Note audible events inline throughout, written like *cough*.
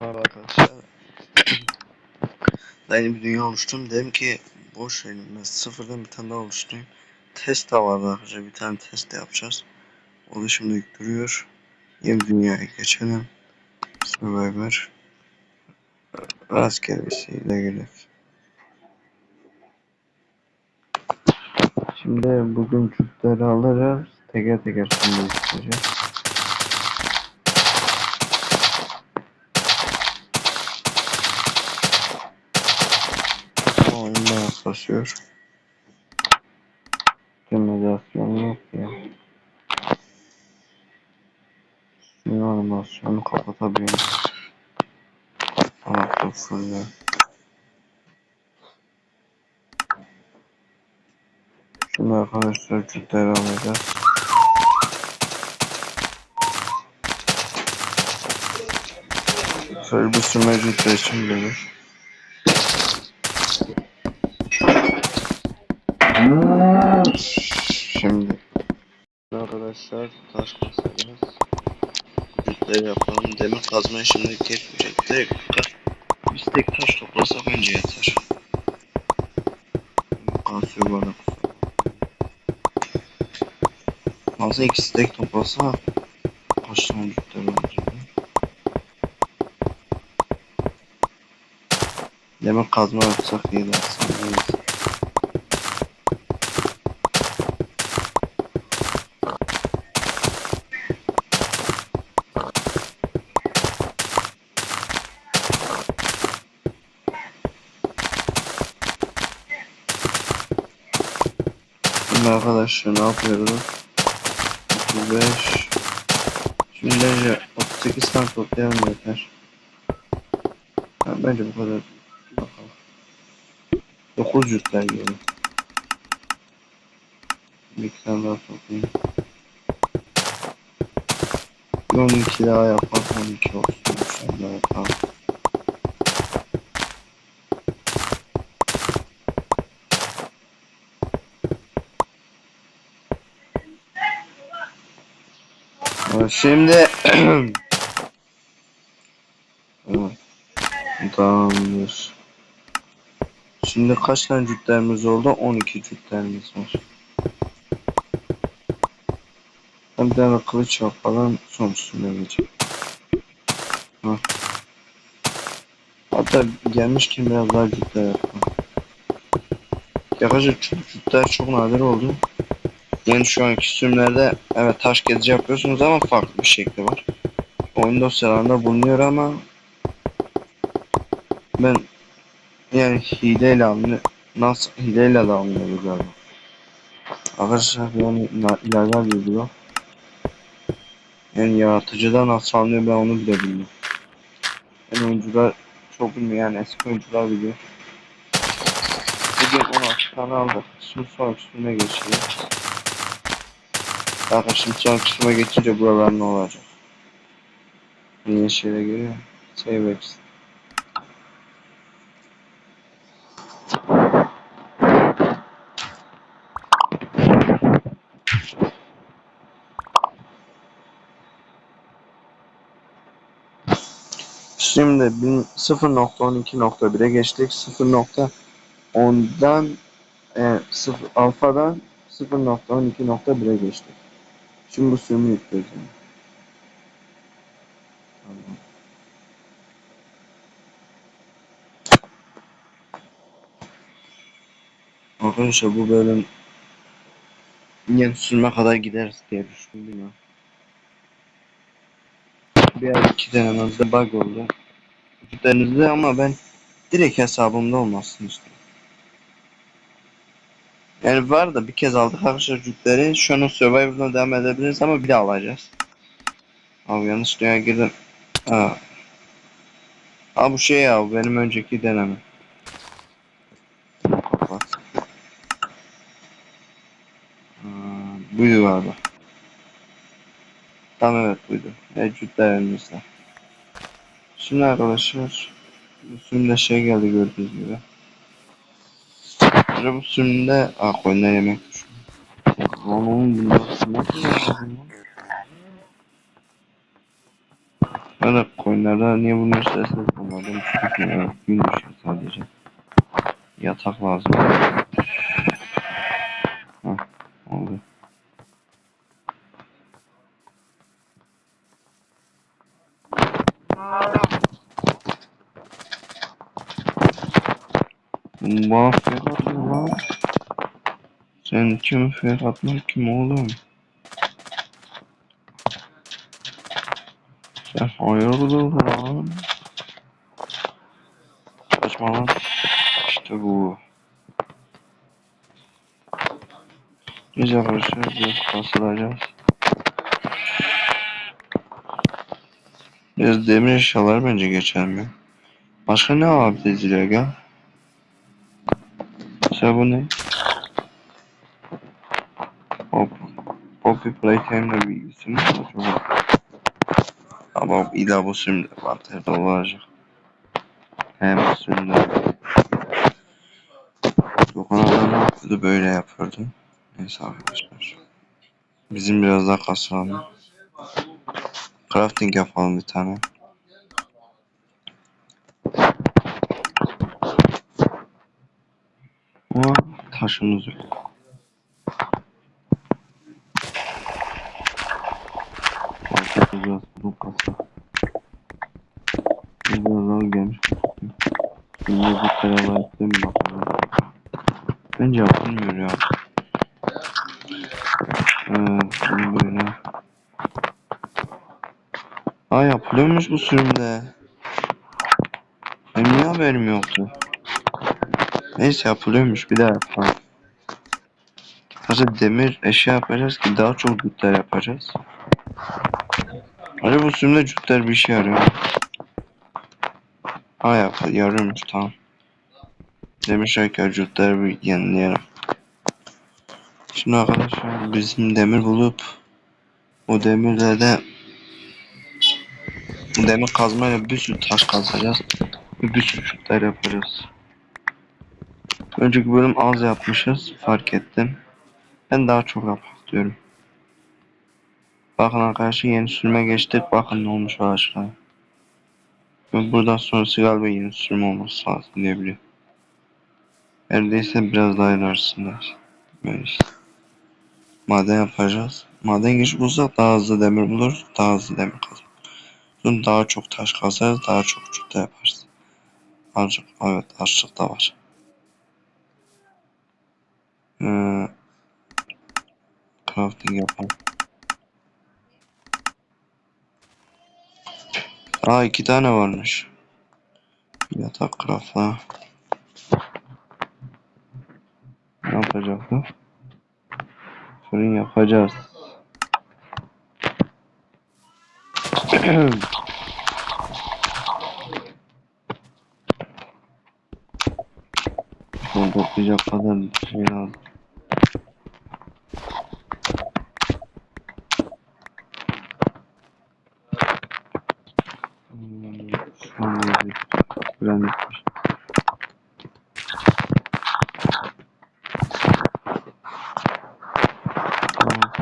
Merhaba arkadaşlar. Yeni bir dünya oluşturdum. Dedim ki boş verin ben sıfırdan bir tane daha oluşturayım. Test de vardı arkadaşlar. Bir tane test de yapacağız. O da şimdi duruyor. Yeni dünyaya geçelim. Survivor. Rastgele bir şeyle gerek. Şimdi bugün çüpleri alırız. Teker teker şimdi isteyeceğiz. Oyunda yaklaşıyor. Simülasyon yok ya. Suyun animasyonu kapatabilirim. Artık fulle. Şimdi arkadaşlar cütleri alacağız. Şöyle bir sürme cütleri için gelir. Şimdi arkadaşlar taş kasacağız. Cütleri yapalım. Demir kazmaya şimdi geçmeyecek. Direkt biz tek taş toplasak önce yeter. Kasıyor bana. Fazla ikisi tek toplasa kaç tane olacak? Demir kazma yapsak iyi dersin. Neyse. Şimdi arkadaşlar ne yapıyoruz? 35 Şimdi bence 38 tane toplayalım yeter. Ha, bence bu kadar. Bakalım. 9 cütler geliyor. Bir tane daha toplayayım. Bir 12 daha yapalım. 12 olsun. Tane daha yapalım. Ha, Şimdi. *clears throat* Tamamdır. Şimdi kaç tane cütlerimiz oldu? 12 cütlerimiz var. Ben bir tane kılıç yapalım. Son üstüne geçelim. Ha. Hatta gelmişken biraz daha cütler yapalım. Yaklaşık cüt- cütler çok nadir oldu. Yani şu anki sürümlerde evet taş gezici yapıyorsunuz ama farklı bir şekli var. Oyun dosyalarında bulunuyor ama ben yani hileyle alınıyor. Nasıl hileyle de alınıyor galiba. Arkadaşlar yani bir blok. Yani yaratıcıda nasıl alınıyor ben onu bile bilmiyorum. Yani oyuncular çok bilmiyor yani eski oyuncular biliyor. Bugün 16 tane aldık. Şimdi son üstüne geçelim. Arkadaşlar şimdi son kısma geçince buralar ne olacak? Yeni şeyler geliyor. Save X. Şimdi bin- 0.12.1'e geçtik. 0.10'dan e, 0, alfadan 0.12.1'e geçtik. Şimdi bu sürümü yükleyeceğim. Tamam. Arkadaşlar bu bölüm yeni sürüme kadar gideriz diye düşündüm ya. Bir ara iki denememde bug oldu. Denizde ama ben direkt hesabımda olmasını istiyorum. Yani var da bir kez aldık arkadaşlar cütleri. Şu an Survivor'dan devam edebiliriz ama bir daha alacağız. Abi yanlış dünya girdim. Ha. Abi bu şey ya benim önceki deneme. Ha, buydu galiba. Tamam evet buydu. Evet cütler elimizde. Şimdi arkadaşlar üstümde şey geldi gördüğünüz gibi. Bu sürümde ah koyunlar yemek. Lan oğlum nasıl yapıyor lan? Sonra koyunlarda niye bunu isterseniz onlardan düşmüyor. Gün düşüyor sadece. Yatak lazım. Hah oldu. Bana fiyat atıyor lan. Fiyat atmak kim oğlum? Sen hayırdır lan? Kaçma lan. İşte bu. Biz arkadaşlar biraz kasılacağız. Biraz demir eşyalar bence geçelim ya. Başka ne alabiliriz ya? Mesela bu ne? Poppy Playtime'la bilgisi mi var acaba? Ama illa bu sürümde bateri olacak. Hem sürümde. Gökhan adam ne yapıyordu böyle yapıyordu. Neyse arkadaşlar. Bizim biraz daha kasalım. Crafting yapalım bir tane. Ama taşımız yok. Kasa. Biraz daha gelmiş. Şimdi bu terabayt mi bakalım. Bence yapılmıyor ya. Bunu böyle. Aa yapılıyormuş bu sürümde. Benim niye haberim yoktu? Neyse yapılıyormuş bir daha yapalım. Sadece demir eşya yapacağız ki daha çok cütler yapacağız. Bu sürümde cütler bir işe yarıyor. Ha yap yarıyormuş tamam. Demir şeker cütler bir yenileyelim. Şimdi arkadaşlar bizim demir bulup o demirle de demir kazmayla bir sürü taş kazacağız. Ve bir sürü cütler yapacağız. Önceki bölüm az yapmışız fark ettim. Ben daha çok yapmak diyorum. Bakın arkadaşlar yeni sürüme geçtik. Bakın ne olmuş. Ve buradan sonrası galiba yeni sürüm olması lazım diye biliyorum. Neredeyse biraz daha ilerisinde. Böyle işte. Maden yapacağız. Maden güç bulsak daha hızlı demir buluruz. Daha hızlı demir kazanırız. Sonra daha çok taş kazarız. Daha çok çubuk yaparız. Açık, evet açlık da var. Ee, crafting yapalım. Aa iki tane varmış. Yatak craftla. Ne yapacaktık? Fırın yapacağız. *clears throat* Son toplayacak kadar şey lazım. Hmm, Şu an yedik. Fırın etmiş. Tamam.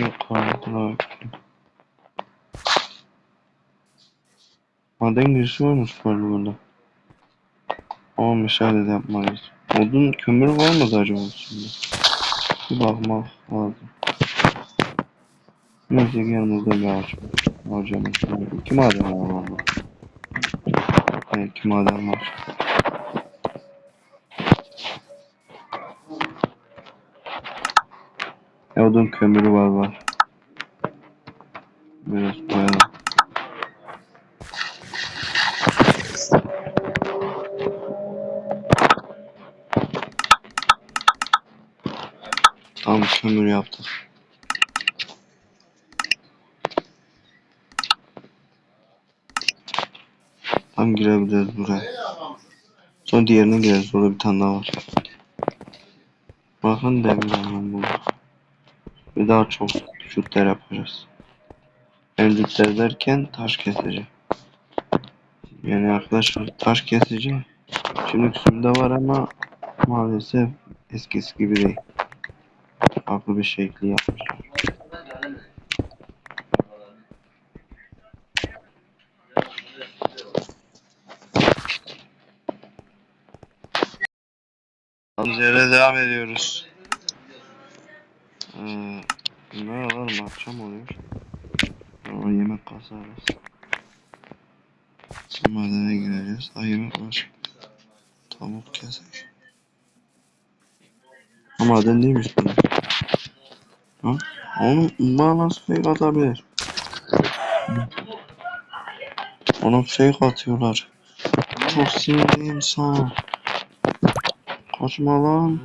Yok kanka. Maden girişi varmış böyle burada. Ama meşale de yapmalıyız. Odun kömür var mıydı acaba şimdi? Bir bakmak lazım. Neyse yanımızda bir ağaç var. Harcamış. İki maden var valla. Evet iki maden var. E, odun kömürü var var. Biraz koyalım. Yaptık. Tam girebiliriz buraya. Sonra diğerine gireriz. Orada bir tane daha var. Bakın alalım bunu. Ve daha çok şutlar yapacağız. Şutlar derken taş keseceğim. Yani arkadaşlar taş keseceğim. Şimdi üstümde var ama maalesef eskisi gibi değil. Farklı bir şekli yapmışlar. Yere devam ediyoruz. Ee, ne alalım akşam oluyor. O yemek kasarız. Madene gireceğiz. Ay yemek var. Tavuk kesek. Ha maden değilmiş bu. Ha? Onu bana nasıl fake atabilir? Ona fake atıyorlar. Çok sinirliyim sana. Kaçma lan.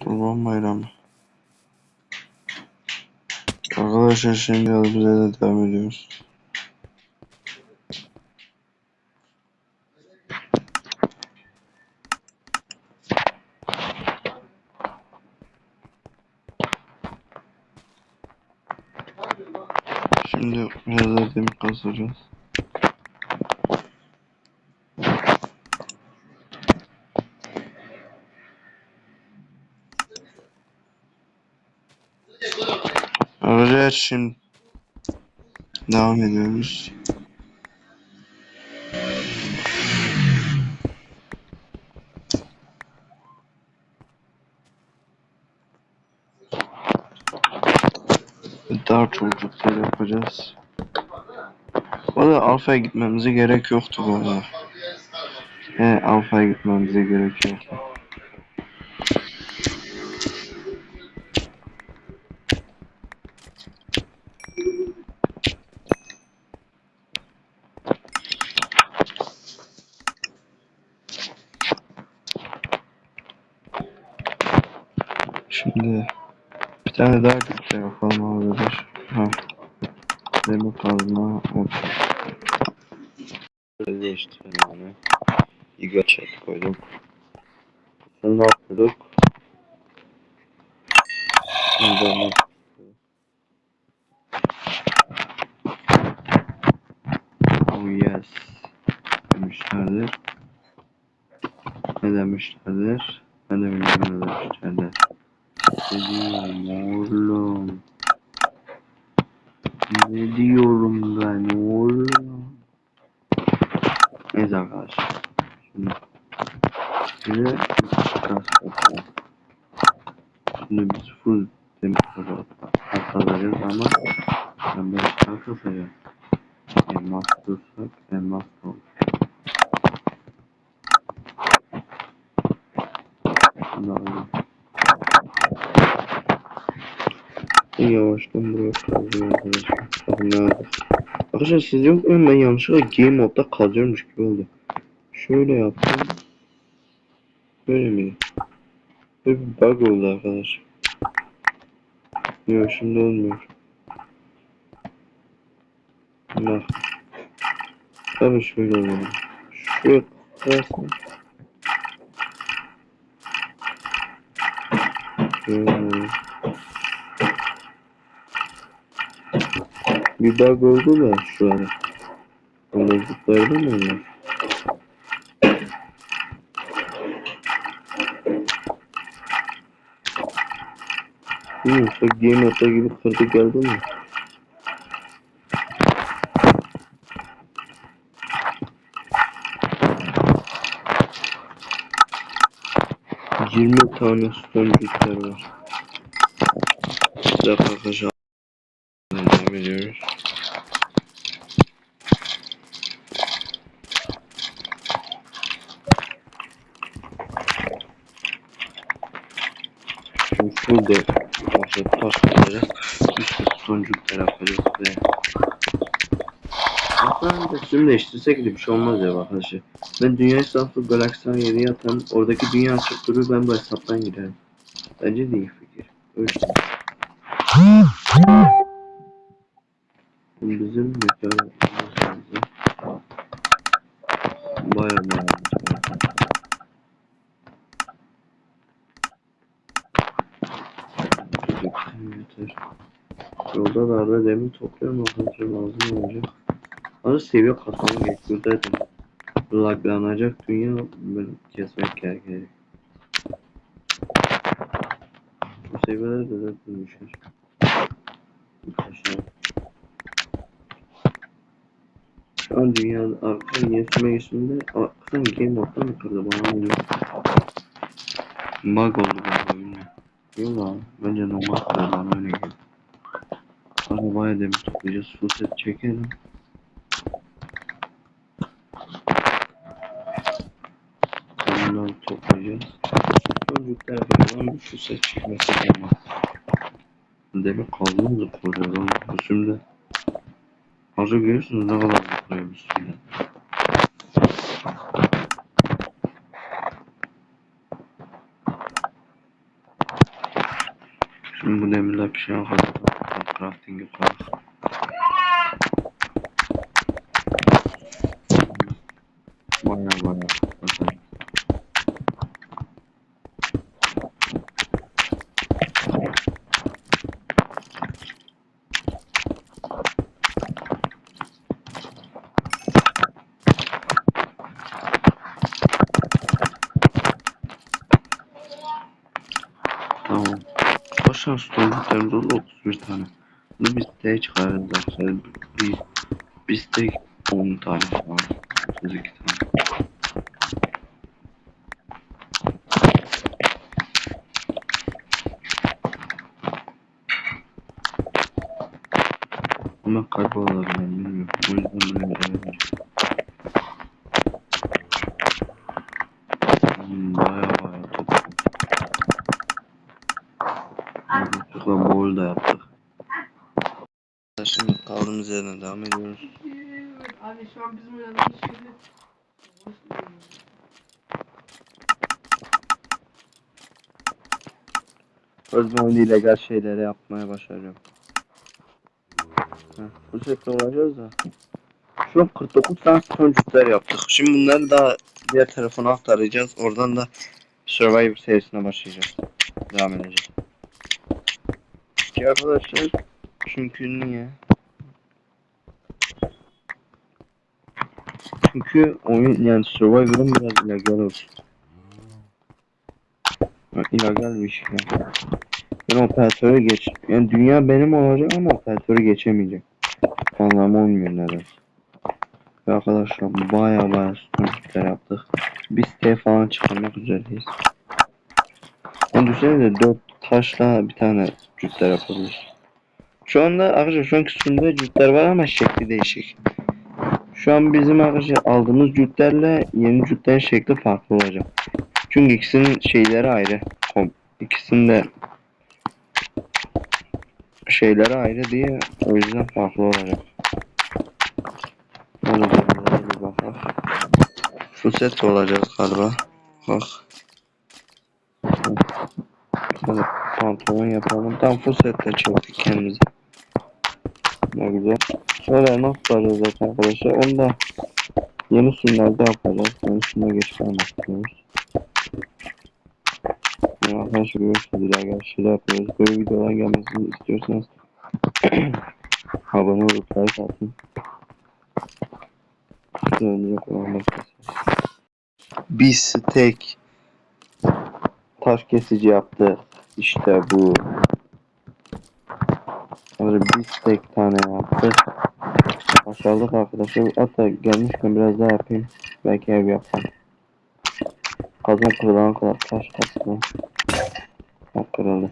Kurban bayramı. Arkadaşlar şimdi bize de devam ediyoruz. Şimdi biraz da demir kasacağız. Arkadaşlar şimdi devam ediyoruz. Daha çocuklar yapacağız. Valla alfaya gitmemize gerek yoktu valla. He alfaya gitmemize gerek yoktu. Şimdi bir tane daha güçle yapalım arkadaşlar. Ha. Demir kazma. Hop. Böyle değiştirelim yani. Giga chat koyduk. Şimdi ne yapıyorduk? Şimdi Oh yes. Demişlerdir. Ne demişlerdir? Ben de bilmiyorum ne demişlerdir. Ne diyorum oğlum? Ne diyorum ben oğlum? Neyse arkadaşlar. Şimdi size biraz bakalım. Şimdi biz full demir kazanacağız ama ben böyle şarkı sayıyorum. Elmas dursak elmas da olur. Şimdi alalım. En yavaştan buraya arkadaşlar. Siz yok? Ben yanlışlıkla game modda kazıyormuş gibi oldu. Şöyle yaptım. Böyle mi? Böyle bir bug oldu arkadaşlar. Yok şimdi olmuyor. Bak. Tabii şöyle oluyor. Şöyle kırarsın. Şöyle. Bir bug oldu da şu ara. Onda zıplardı mı onlar? Hmm, çok game gibi kırdı geldi mi? Yirmi tane sonuçlar var. Bir dakika arkadaşlar. Devam ediyoruz. Şimdi full de başka taş yapacağız. Üstü sonucuklar yapacağız ve Hatta üstünü değiştirsek de bir şey olmaz ya arkadaşlar. Ben dünya hesaplı Galaxy'den yeri yatan oradaki dünya açık ben bu hesaptan girerim. Bence de iyi fikir. Öyle. Bizim mekan Baya baya Yeter. Yolda da arada demir topluyorum arkadaşlar lazım olacak. Arada seviye kasmam gerekiyor dedim. Laglanacak dünya ben kesmek gerekecek. meyveleri de zaten düşer. Tane. Şu an dünyanın arka yetişme geçiminde Aksan Game Mode'dan mı kırdı bana oluyor. Bug oldu galiba bilmiyorum. Yok bence normal kırdı bana öyle geliyor. Arabaya demir toplayacağız. Full set çekelim. Bunları toplayacağız. Çocuklar set çekmesi olmaz. Demir kaldığımız da koruyor lan. Üstümde. Hazır görüyorsunuz ne kadar koruyor üstümde. Şimdi bu demirler pişene kadar crafting'e koyalım. Baya baya. Bakın. Tamam. Başkan storybooklarımız oldu 31 tane. Bunu bir siteye çıkarırız arkadaşlar. Bir, bir site 10 tane falan. 32 tane. Ama kaybolabilir bilmiyorum. O yüzden böyle yapacağım. Hmm, baya baya top. Yanlışlıkla bowl da yaptık. Yerden devam ediyoruz. Abi şu an bizim oynadığımız şeyde oyunu illegal şeyleri yapmaya başarıyorum. Heh, bu şekilde olacağız da. Şu an 49 tane sonuçlar yaptık. Şimdi bunları da diğer telefona aktaracağız. Oradan da Survivor serisine başlayacağız. Devam edeceğiz. Ki arkadaşlar çünkü niye? Çünkü oyun yani Survivor'ın biraz illegal olsun. Ha, illegal bir şey. Ben operatöre geç. Yani dünya benim olacak ama operatörü geçemeyecek. Anlamı olmuyor neden. Ve arkadaşlar baya baya sonuçlar yaptık. Bir siteye falan çıkarmak üzereyiz. Yani düşünsene de 4 taşla bir tane cütler yapabiliriz. Şu anda arkadaşlar şu anki sürümde cütler var ama şekli değişik. Şu an bizim arkadaşlar aldığımız cütlerle yeni cütlerin şekli farklı olacak. Çünkü ikisinin şeyleri ayrı. İkisinin de şeyleri ayrı diye o yüzden farklı olacak. Full set olacağız galiba. Bak. Hadi pantolon yapalım. Tam full setle çektik kendimizi. Ne güzel. Şöyle nasıl zaten arkadaşlar. Onu da yeni sürümlerde yapacağız. Yeni sürüme geçmeye başlıyoruz. Yani arkadaşlar görüyorsunuz ilerleyen şeyler yapıyoruz. Böyle videolar gelmesini istiyorsanız *clears throat* abone olup like atın. Bir steak taş kesici yaptı. İşte bu. Bir steak tane yaptık. Başardık arkadaşlar. Hatta gelmişken biraz daha yapayım. Belki ev yapsam. Kazma kırılana kadar taş kastım. Bak kırıldı.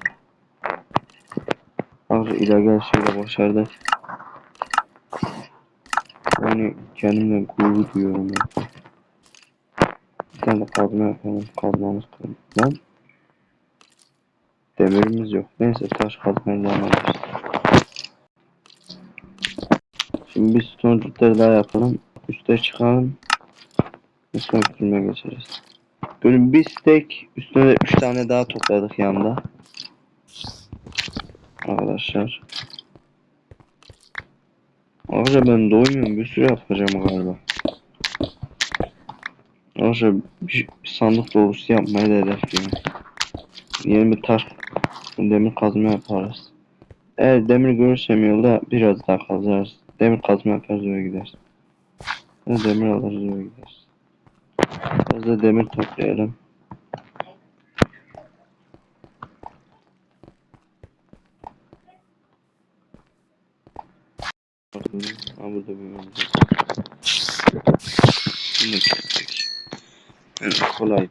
Arkadaşlar illegal şeyle başardık. Yani kendimle gurur duyuyorum ya. Bir tane kazma yapalım. Kazmamız kırıldı. Lan. Demirimiz yok. Neyse taş kazmaya devam Şimdi bir sonuçları daha yapalım. Üste çıkalım. Son sürüme geçeriz. Böyle bir steak üstüne de 3 tane daha topladık yanında. Arkadaşlar. Arkadaşlar ben doymuyorum. Bir sürü yapacağım galiba. Bir, bir sandık dolusu yapmayı da hedefliyorum. Yeni bir taş demir kazma yaparız. Eğer demir görürsem yolda biraz daha kazarız. Demir kazma yapar zora gidersin. Demir alır zora gidersin. Biraz da demir toplayalım. Ha burada bir yol Bunu kestik. Evet, kolaydı.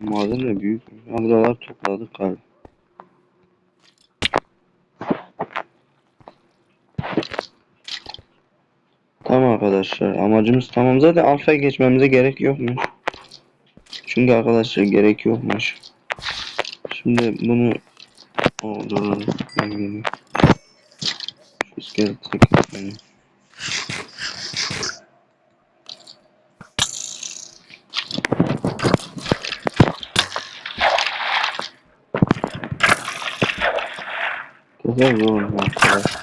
Maden de büyük. Ha buralar topladık galiba. Tamam arkadaşlar amacımız tamam zaten alfa geçmemize gerek yokmuş. Çünkü arkadaşlar gerek yokmuş. Şimdi bunu o dur ben geliyorum. Şu iskeleti benim. Güzel ya kolay.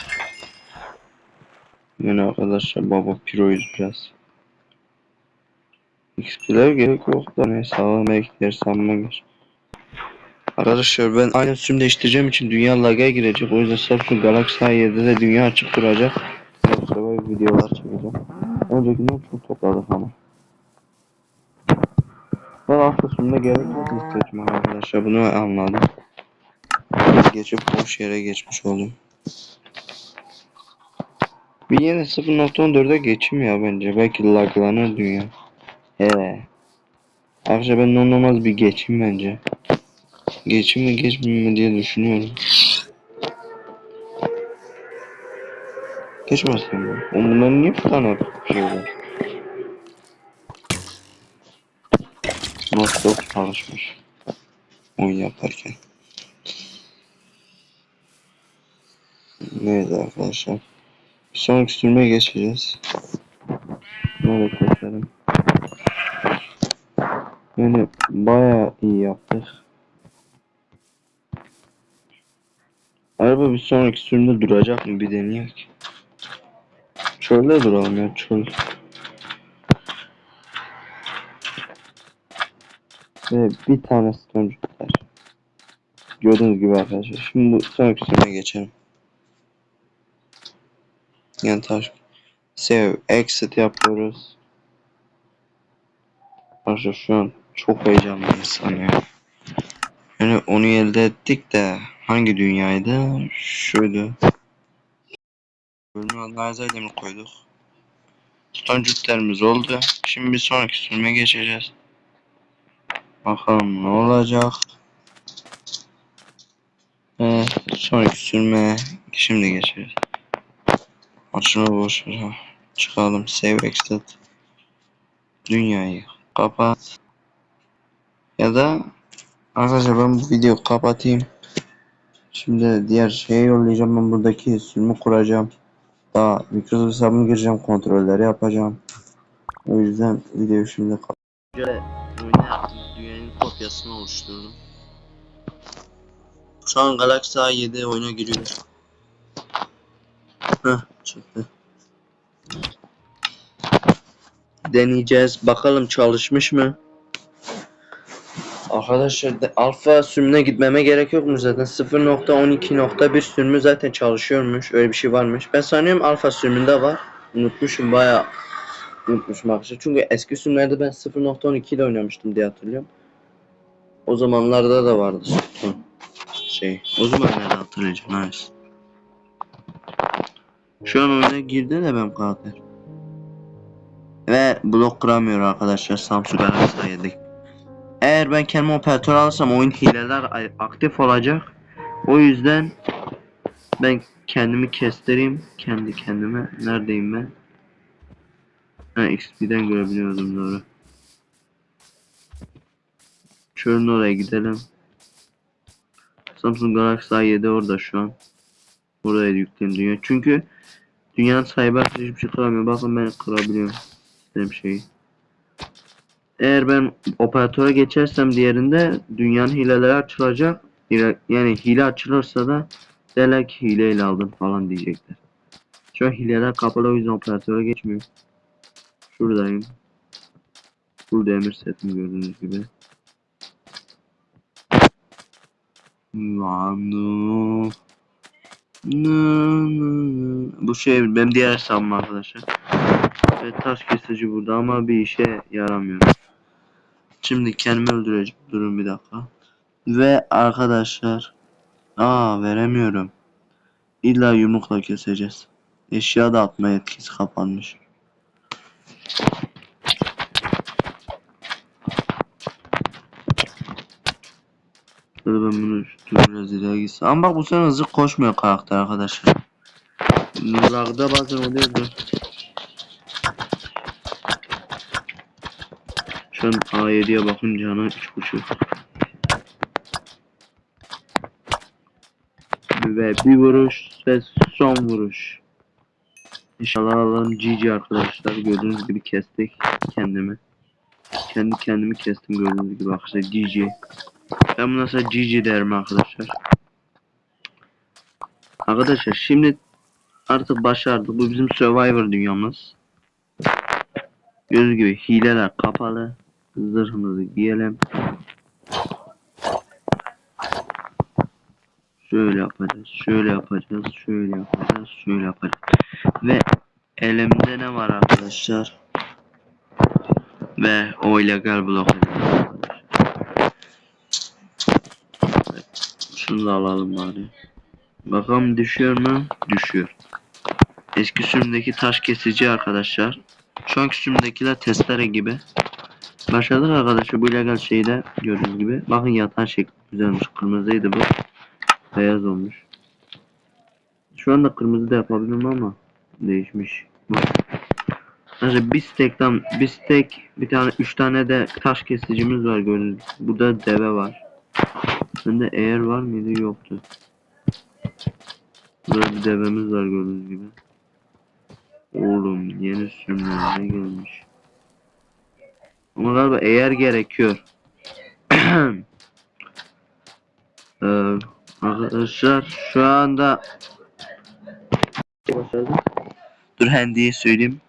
Yani arkadaşlar baba piroyuz biraz. XP'ler gerek yok da neyse sağlam ekler sanma geç. Arkadaşlar ben aynı sürüm değiştireceğim için dünya lag'a girecek. O yüzden Samsung Galaxy A7'de de dünya açık duracak. Yoksa böyle videolar çekeceğim. Öncekinden çok topladık ama. Ben alt sürümde gerek yok istedim arkadaşlar bunu anladım. Geçip boş yere geçmiş oldum. Bir yine 0.14'e geçeyim ya bence. Belki laglanır dünya. He. Arkadaşlar ben olmaz bir geçeyim bence. Geçeyim mi geçmeyeyim mi diye düşünüyorum. Geçmezsin mi? Oğlum bunların niye bir tane şey var? Nasıl çalışmış. Oyun yaparken. Neyse arkadaşlar. Sonraki sürmeye geçeceğiz. Böyle keselim. Yani bayağı iyi yaptık. Araba bir sonraki sürümde duracak mı bir deneyelim. Çölde duralım ya çöl. Ve bir tane stoncuk var. Gördüğünüz gibi arkadaşlar. Şimdi bu sonraki sürümeye geçelim. Yani taş. Save exit yapıyoruz. Arkadaşlar şu an çok heyecanlı insan ya. Yani onu elde ettik de hangi dünyaydı? Şuydu. Bölümün adına Azay'da koyduk? Stoncuklarımız oldu. Şimdi bir sonraki sürüme geçeceğiz. Bakalım ne olacak. Ve sonraki sürme şimdi geçeceğiz. Açını boş ver. Çıkalım. Save exit. Dünyayı kapat. Ya da arkadaşlar ben bu videoyu kapatayım. Şimdi diğer şeye yollayacağım. Ben buradaki sürümü kuracağım. Daha Microsoft hesabımı gireceğim. Kontrolleri yapacağım. O yüzden videoyu şimdi kapat. Dünyanın kopyasını oluşturdum. Şu an Galaxy A7 oyuna giriyor. Heh çıktı. Deneyeceğiz. Bakalım çalışmış mı? Arkadaşlar alfa sürümüne gitmeme gerek yok mu zaten? 0.12.1 sürümü zaten çalışıyormuş. Öyle bir şey varmış. Ben sanıyorum alfa sürümünde var. Unutmuşum baya unutmuşum arkadaşlar. Çünkü eski sürümlerde ben 0.12 ile oynamıştım diye hatırlıyorum. O zamanlarda da vardı. Şey o zamanlarda hatırlayacağım. Nice şu an oyuna girdi de ben karakter ve blok kıramıyor arkadaşlar Samsung Galaxy A7 eğer ben kendime operatör alırsam oyun hileler aktif olacak. O yüzden ben kendimi kestireyim kendi kendime. Neredeyim ben? Ha XP'den görebiliyordum doğru. Şöyle oraya gidelim. Samsung Galaxy A7 orada şu an. Buraya yükleyin dünya. Çünkü dünyanın sahibi hiçbir şey kıramıyor. Bakın ben kırabiliyorum. İstediğim şeyi. Eğer ben operatöre geçersem diğerinde dünyanın hileleri açılacak. Hile- Yani hile açılırsa da derler ki hileyle aldın falan diyecekler. Şu an hileler kapalı o yüzden operatöre geçmiyor. Şuradayım. Burada emir setim gördüğünüz gibi. Vanu. Bu şey benim diğer hesabım arkadaşlar. Evet taş kesici burada ama bir işe yaramıyor. Şimdi kendimi öldüreceğim. Durun bir dakika. Ve arkadaşlar. Aa veremiyorum. illa yumrukla keseceğiz. Eşya da atma etkisi kapanmış. Şöyle ben bunu dur gitsin. Ama bak bu sene hızlı koşmuyor karakter arkadaşlar. Lagda bazen oluyordu. Şu an A7'ye bakın canı 3.5. Ve bir vuruş ve son vuruş. İnşallah alalım GG arkadaşlar. Gördüğünüz gibi kestik kendimi. Kendi kendimi kestim gördüğünüz gibi arkadaşlar GG. Ben buna GG derim arkadaşlar. Arkadaşlar şimdi artık başardık. Bu bizim Survivor dünyamız. Gördüğünüz gibi hileler kapalı. Zırhımızı giyelim. Şöyle yapacağız, şöyle yapacağız, şöyle yapacağız, şöyle yapacağız. Ve elimde ne var arkadaşlar? Ve o illegal blok. Evet, Şunu da alalım bari. Bakalım düşüyor mu? Düşüyor. Eski sürümdeki taş kesici arkadaşlar. Şu anki sürümdekiler testere gibi. Başladık arkadaşlar bu illegal şeyde gördüğünüz gibi. Bakın yatan şekli güzelmiş. Kırmızıydı bu. Beyaz olmuş. Şu anda kırmızı da yapabilirim ama değişmiş. Arkadaşlar bir stekten bir stek bir tane üç tane de taş kesicimiz var gördüğünüz. Burada deve var. Bende eğer var mıydı yoktu. Burada bir devemiz var gördüğünüz gibi. Oğlum yeni sürümlerine gelmiş. Ama galiba eğer gerekiyor. *clears throat* Ee, arkadaşlar şu anda Dur handy'yi söyleyeyim.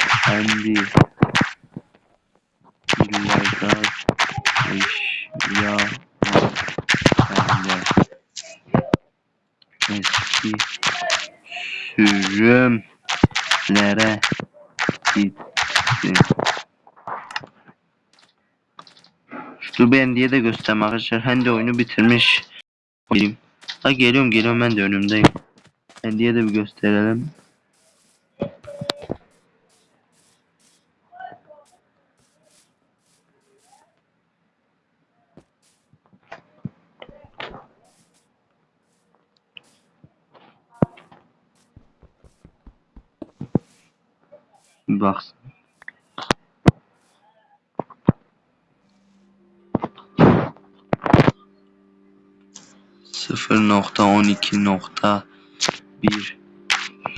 Handy sürümlere gitsin. Şu ben diye de göstereyim arkadaşlar. Handy oyunu bitirmiş. Ha geliyorum geliyorum ben de önümdeyim. Handy'ye de bir gösterelim. Bir baksın. Sıfır nokta on iki nokta bir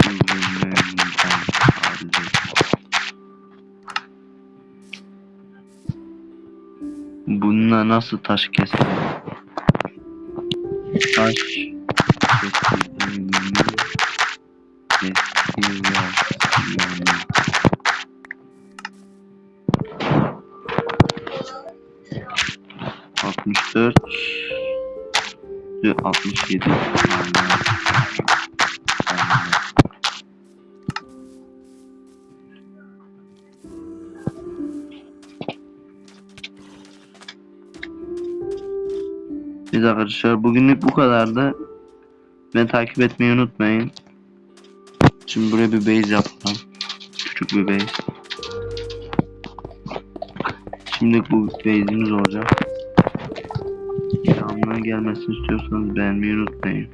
aldım. Bununla nasıl taş keser? Taş kesildiğini Biz arkadaşlar bugünlük bu kadardı. Beni takip etmeyi unutmayın. Şimdi buraya bir base yapalım. Küçük bir base. Şimdi bu base'imiz olacak. Devamlı gelmesini istiyorsanız beğenmeyi unutmayın.